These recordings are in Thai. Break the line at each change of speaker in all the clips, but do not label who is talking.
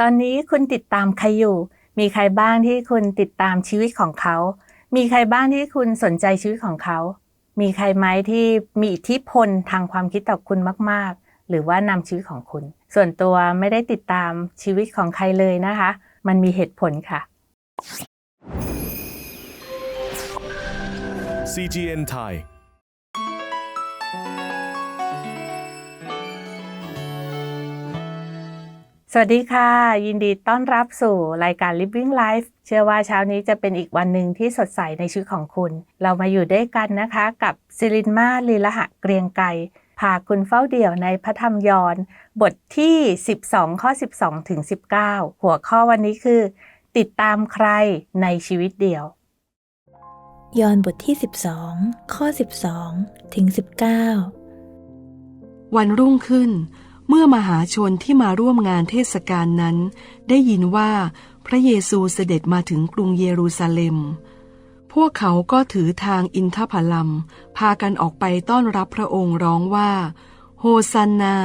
ตอนนี้คุณติดตามใครอยู่ มีใครบ้างที่คุณติดตามชีวิตของเขา มีใครบ้างที่คุณสนใจชีวิตของเขา มีใครไหมที่มีอิทธิพลทางความคิดต่อคุณมาก ๆ หรือว่านำชีวิตของคุณ ส่วนตัวไม่ได้ติดตามชีวิตของใครเลยนะคะ มันมีเหตุผลค่ะ
CGN Thai
วัสดีค่ะ ยินดีต้อนรับสู่รายการ Living Life เชื่อว่าเช้านี้จะเป็นอีกวันหนึ่งที่สดใสในชีวิตของคุณ เรามาอยู่ด้วยกันนะคะ กับซิลินมาลีละหะเกรียงไกรพาคุณเฝ้าเดี่ยวในพระธรรมยอนบทที่ 12 ข้อ 12 ถึง 19 หัวข้อวันนี้คือ ติดตามใครในชีวิตเดี่ยว
ยอห์นบทที่ 12 ข้อ 12 ถึง 19
วันรุ่งขึ้น เมื่อมหาชนที่มาร่วมงานเทศกาลนั้น ได้ยินว่าพระเยซูเสด็จมาถึงกรุงเยรูซาเล็ม พวกเขาก็ถือทางอินทผลัม พากันออกไปต้อนรับพระองค์ร้องว่า โฮซันนา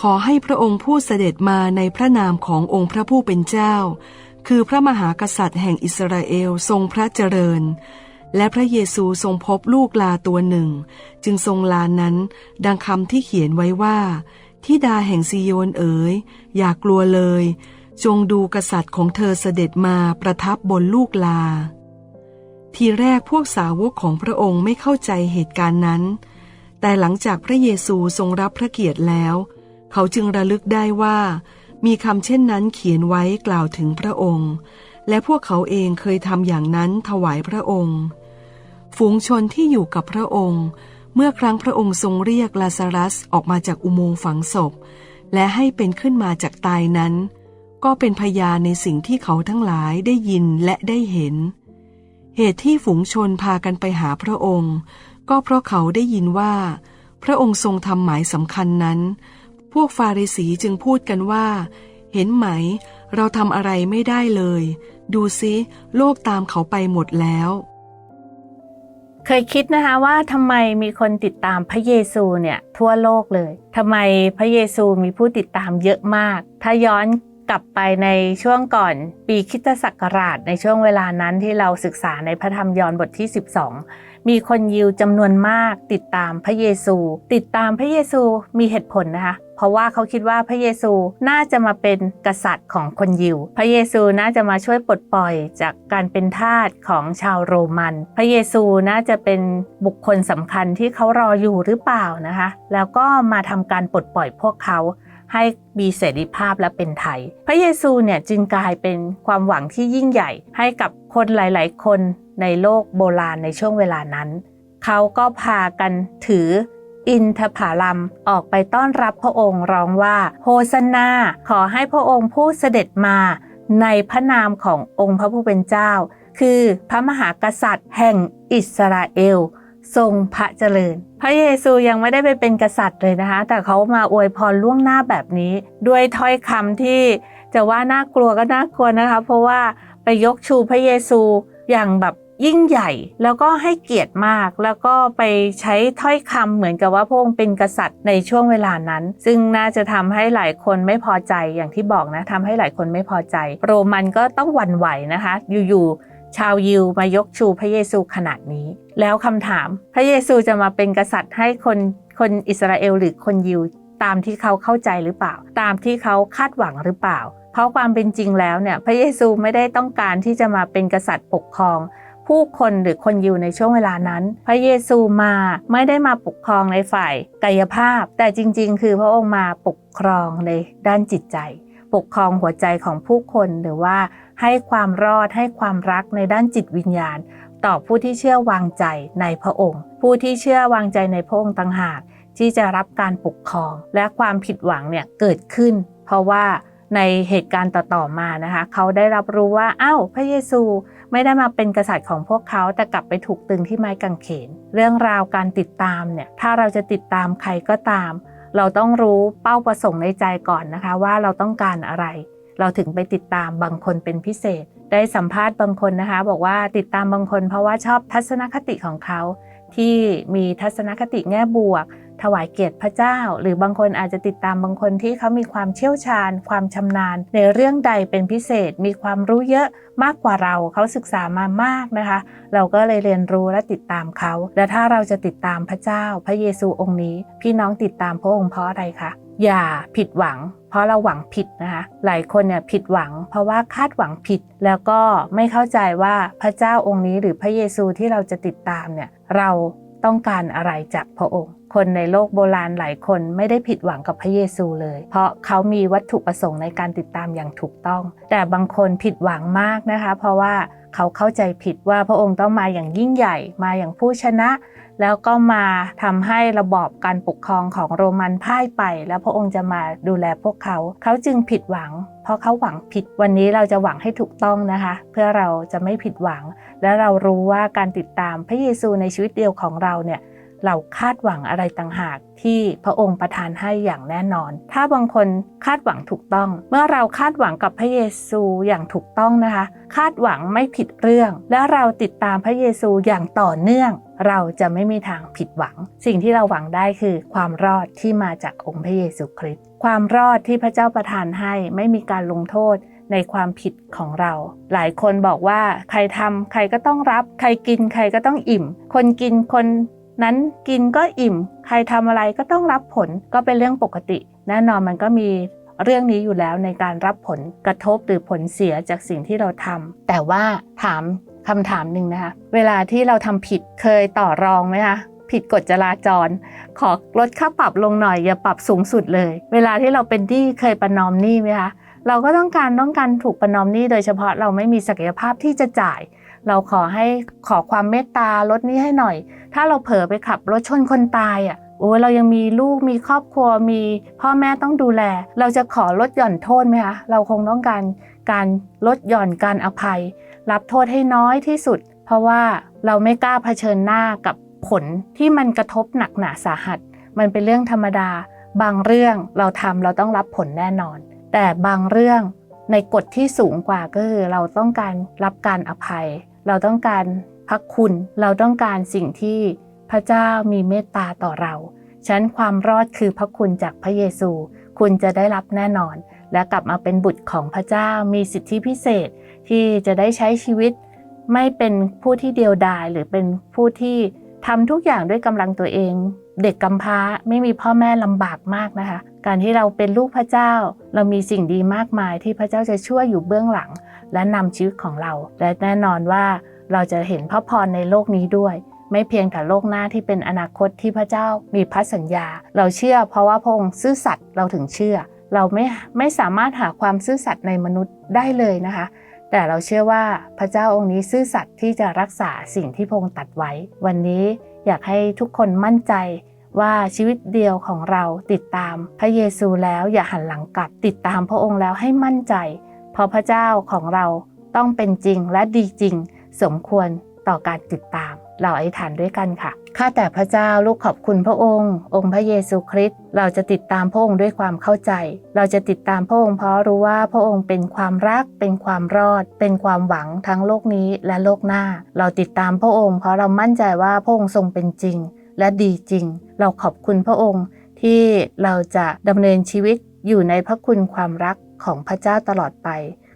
ขอให้พระองค์ผู้เสด็จมาในพระนามขององค์พระผู้เป็นเจ้า คือพระมหากษัตริย์แห่งอิสราเอลทรงพระเจริญและพระเยซูทรงพบลูกลาตัวหนึ่ง จึงทรงลานั้น ดังคำที่เขียนไว้ว่า ทิดาแห่งซีโยนเอ๋ยอย่ากกลัวเลย จงดูกษัตริย์ของเธอเสด็จมาประทับบนลูกลา ทีแรกพวกสาวกของพระองค์ไม่เข้าใจเหตุการณ์นั้น แต่หลังจากพระเยซูทรงรับพระเกียรติแล้ว เขาจึงระลึกได้ว่า มีคำเช่นนั้นเขียนไว้กล่าวถึงพระองค์ และพวกเขาเองเคยทำอย่างนั้นถวายพระองค์ ฝูงชนที่อยู่กับพระองค์ เมื่อครั้งพระองค์ทรงเรียกลาซารัสออกมาจากอุโมงค์ฝังศพ และให้เป็นขึ้นมาจากตายนั้น ก็เป็นพยานในสิ่งที่เขาทั้งหลายได้ยินและได้เห็น เหตุที่ฝูงชนพากันไปหาพระองค์ ก็เพราะเขาได้ยินว่า พระองค์ทรงทำหมายสำคัญนั้น พวกฟาริสีจึงพูดกันว่า เห็นไหม เราทำอะไรไม่ได้เลย ดูซิ โลกตามเขาไปหมดแล้ว
เคยคิดนะคะว่าทำไมมีคนติดตามพระเยซูเนี่ยทั่วโลกเลยทำไมพระเยซูมีผู้ติดตามเยอะมาก ถ้าย้อนกลับไปในช่วงก่อนปีคริสตศักราชในช่วงเวลานั้นที่เราศึกษาในพระธรรมยอห์นบทที่ 12 มีคนยิวจำนวนมากติดตามพระเยซู ติดตามพระเยซูมีเหตุผลนะคะ เพราะว่าเขาคิดว่าพระเยซูน่าจะมาเป็นกษัตริย์ของคนยิว พระเยซูน่าจะมาช่วยปลดปล่อยจากการเป็นทาสของชาวโรมัน พระเยซูน่าจะเป็นบุคคลสำคัญที่เขารออยู่หรือเปล่านะคะ แล้วก็มาทำการปลดปล่อยพวกเขาให้มีเสรีภาพและเป็นไทย พระเยซูเนี่ยจึงกลายเป็นความหวังที่ยิ่งใหญ่ให้กับคนหลาย ๆ คนในโลกโบราณในช่วงเวลานั้น เขาก็พากันถือ อินทผลัมออกไปต้อนรับพระองค์ร้องว่าโฮสนาขอให้พระองค์ผู้เสด็จมาในพระนามขององค์พระผู้เป็นเจ้า คือพระมหากษัตริย์แห่งอิสราเอล ทรงพระเจริญ พระเยซูยังไม่ได้ไปเป็นกษัตริย์เลยนะคะ แต่เขามาอวยพรล่วงหน้าแบบนี้ ด้วยถ้อยคำที่จะว่าน่ากลัวก็น่ากลัวนะคะ เพราะว่าไปยกชูพระเยซูอย่างแบบ ยิ่งใหญ่แล้วก็ให้เกียรติมาก แล้วก็ไปใช้ถ้อยคำเหมือนกับว่าพระองค์เป็นกษัตริย์ในช่วงเวลานั้น ซึ่งน่าจะทำให้หลายคนไม่พอใจอย่างที่บอกนะทำให้หลายคนไม่พอใจ โรมันก็ต้องหวั่นไหวนะคะ อยู่ๆชาวยิวมายกชูพระเยซูขนาดนี้ แล้วคำถาม พระเยซูจะมาเป็นกษัตริย์ให้คนคนอิสราเอลหรือคนยิวตามที่เขาเข้าใจหรือเปล่า ตามที่เขาคาดหวังหรือเปล่า เพราะความเป็นจริงแล้วเนี่ยพระเยซูไม่ได้ต้องการที่จะมาเป็นกษัตริย์ปกครอง ผู้คนหรือคนยิวในช่วงเวลานั้น พระเยซูมาไม่ได้มาปกครองในฝ่ายกายภาพ แต่จริง ๆ คือพระองค์มาปกครองในด้านจิตใจ ปกครองหัวใจของผู้คนหรือว่าให้ความรอดให้ความรักในด้านจิตวิญญาณ ต่อผู้ที่เชื่อวางใจในพระองค์ ผู้ที่เชื่อวางใจในพระองค์ต่างหากที่จะรับการปกครองและความผิดหวังเนี่ยเกิดขึ้น เพราะว่าในเหตุการณ์ต่อๆมานะคะ เขาได้รับรู้ว่าอ้าวพระเยซู ไม่ได้มาเป็นกษัตริย์ของพวกเขาแต่กลับไปถูกตึงที่ไม้กางเขน เรื่องราวการติดตามเนี่ยถ้าเราจะติดตามใครก็ตาม เราต้องรู้เป้าประสงค์ในใจก่อนนะคะ ว่าเราต้องการอะไร เราถึงไปติดตามบางคนเป็นพิเศษ ได้สัมภาษณ์บางคนนะคะ บอกว่าติดตามบางคนเพราะว่าชอบทัศนคติของเขาที่มีทัศนคติแง่บวก ถวายเกียรติพระเจ้า หรือบางคนอาจจะติดตามบางคนที่เขามีความเชี่ยวชาญ ความชำนาญ ในเรื่องใดเป็นพิเศษ มีความรู้เยอะมากกว่าเราเขาศึกษามามากนะคะ เราก็เลยเรียนรู้และติดตามเขา และถ้าเราจะติดตามพระเจ้า พระเยซูองค์นี้ พี่น้องติดตามพระองค์เพราะอะไรคะอย่าผิดหวัง เพราะเราหวังผิดนะคะหลายคนเนี่ยผิดหวัง เพราะว่าคาดหวังผิด แล้วก็ไม่เข้าใจว่าพระเจ้าองค์นี้ หรือพระเยซูที่เราจะติดตามเนี่ยเราต้องการอะไรจากพระองค์ คนในโลกโบราณหลายคนไม่ได้ผิดหวังกับพระเยซูเลย เพราะเขามีวัตถุประสงค์ในการติดตามอย่างถูกต้อง แต่บางคนผิดหวังมากนะคะ เพราะว่าเขาเข้าใจผิดว่าพระองค์ต้องมาอย่างยิ่งใหญ่ มาอย่างผู้ชนะ แล้วก็มาทำให้ระบอบการปกครองของโรมันพ่ายไป แล้วพระองค์จะมาดูแลพวกเขา เขาจึงผิดหวัง เพราะเขาหวังผิด วันนี้เราจะหวังให้ถูกต้องนะคะ เพื่อเราจะไม่ผิดหวัง และเรารู้ว่าการติดตามพระเยซูในชีวิตเดียวของเราเนี่ย เราคาดหวังอะไรต่างหากที่พระองค์ประทานให้อย่างแน่นอน ถ้าบางคนคาดหวังถูกต้อง เมื่อเราคาดหวังกับพระเยซูอย่างถูกต้องนะคะ คาดหวังไม่ผิดเรื่อง และเราติดตามพระเยซูอย่างต่อเนื่อง เราจะไม่มีทางผิดหวัง สิ่งที่เราหวังได้คือ ความรอดที่มาจากองค์พระเยซูคริสต์ ความรอดที่พระเจ้าประทานให้ไม่มีการลงโทษในความผิดของเรา หลายคนบอกว่าใครทำใครก็ต้องรับ ใครกินใครก็ต้องอิ่ม คนกินคน นั้นกินก็อิ่ม ใครทำอะไรก็ต้องรับผลก็เป็นเรื่องปกติ แน่นอนมันก็มีเรื่องนี้อยู่แล้วในการรับผลกระทบหรือผลเสียจากสิ่งที่เราทำแต่ว่าถามคำถามหนึ่งนะคะ เวลาที่เราทำผิดเคยต่อรองไหมคะผิดกฎจราจร ขอลดค่าปรับลงหน่อยอย่าปรับสูงสุดเลย เวลาที่เราเป็นหนี้เคยประนอมหนี้ไหมคะเราก็ต้องการต้องการถูกประนอมหนี้โดยเฉพาะเราไม่มีศักยภาพที่จะจ่าย เราขอให้ขอความเมตตาลดหนี้ให้หน่อย ถ้าเราเผลอไปขับรถชนคนตายอะโอ้เรายังมีลูกมีครอบครัวมีพ่อแม่ต้องดูแล เราจะขอลดหย่อนโทษไหมคะเราคงต้องการการลดหย่อนการอภัย รับโทษให้น้อยที่สุด เพราะว่าเราไม่กล้าเผชิญหน้ากับผลที่มันกระทบหนักหนาสาหัส มันเป็นเรื่องธรรมดา บางเรื่องเราทำเราต้องรับผลแน่นอน แต่บางเรื่องในกฎที่สูงกว่าก็คือเราต้องการรับการอภัย เราต้องการ พระคุณเราต้องการสิ่งที่พระเจ้ามีเมตตาต่อเราชั้นความรอดคือพระคุณจากพระเยซู คุณจะได้รับแน่นอน และกลับมาเป็นบุตรของพระเจ้ามีสิทธิพิเศษที่จะได้ใช้ชีวิต ไม่เป็นผู้ที่เดียวดายหรือเป็นผู้ที่ทำทุกอย่างด้วยกำลังตัวเอง เด็กกำพร้าไม่มีพ่อแม่ลำบากมากนะคะ การที่เราเป็นลูกพระเจ้า เรามีสิ่งดีมากมายที่พระเจ้าจะช่วยอยู่เบื้องหลัง และนำชีวิตของเรา และแน่นอนว่า เราจะเห็นพระพรในโลกนี้ด้วย ไม่เพียงแต่โลกหน้าที่เป็นอนาคตที่พระเจ้ามีพระสัญญา เราเชื่อเพราะว่าพระองค์ซื่อสัตย์เราถึงเชื่อ เราไม่ไม่สามารถหาความซื่อสัตย์ในมนุษย์ได้เลยนะคะ แต่เราเชื่อว่าพระเจ้าองค์นี้ซื่อสัตย์ที่จะรักษาสิ่งที่พระองค์ตัดไว้ วันนี้อยากให้ทุกคนมั่นใจว่าชีวิตเดียวของเราติดตามพระเยซูแล้วอย่าหันหลังกลับติดตามพระองค์แล้วให้มั่นใจ เพราะพระเจ้าของเราต้องเป็นจริงและดีจริง สมควรต่อการติดตาม เราอธิษฐานด้วยกันค่ะ ข้าแต่พระเจ้าลูกขอบคุณพระองค์ องค์พระเยซูคริสต์เราจะติดตามพระองค์ด้วยความเข้าใจ เราจะติดตามพระองค์เพราะรู้ว่าพระองค์เป็นความรัก เป็นความรอด เป็นความหวังทั้งโลกนี้และโลกหน้า เราติดตามพระองค์เพราะเรามั่นใจว่าพระองค์ทรงเป็นจริง และดีจริง เราขอบคุณพระองค์ที่เราจะดำเนินชีวิตอยู่ในพระคุณความรักของพระเจ้าตลอดไป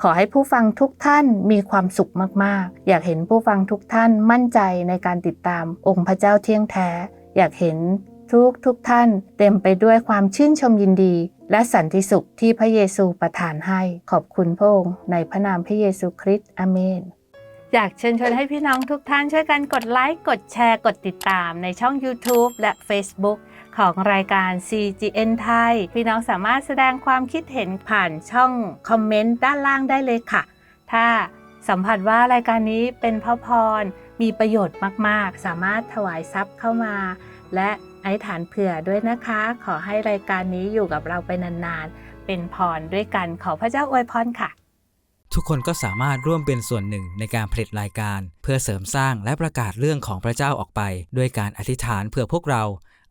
ขอให้ผู้ฟังทุกท่านมีความสุขมากๆ อยากเห็นผู้ฟังทุกท่านมั่นใจในการติดตามองค์พระเจ้าเที่ยงแท้ อยากเห็นทุกทุกท่านเต็มไปด้วยความชื่นชมยินดี และสันติสุขที่พระเยซูประทานให้ ขอบคุณพระองค์ในพระนามพระเยซูคริสต์อเมนอยากเชิญชวนให้พี่น้องทุกท่านช่วยกันกดไลค์ กดแชร์ กดติดตามในช่อง YouTube และ Facebook ของรายการ CGN ไทย พี่น้องสามารถแสดงความคิดเห็นผ่านช่องคอมเมนต์ด้านล่างได้เลยค่ะ ถ้าสัมผัสว่ารายการนี้เป็นพระพร มีประโยชน์มาก ๆ สามารถถวายทรัพย์เข้ามา และอธิษฐานเผื่อด้วยนะคะ ขอให้รายการนี้อยู่กับเราไปนาน ๆ เป็นพรด้วยกัน ขอพระเจ้าอวยพรค่ะ
ทุกคนก็สามารถร่วมเป็นส่วนหนึ่งในการผลิตรายการ เพื่อเสริมสร้างและประกาศเรื่องของพระเจ้าออกไป ด้วยการอธิษฐานเพื่อพวกเรา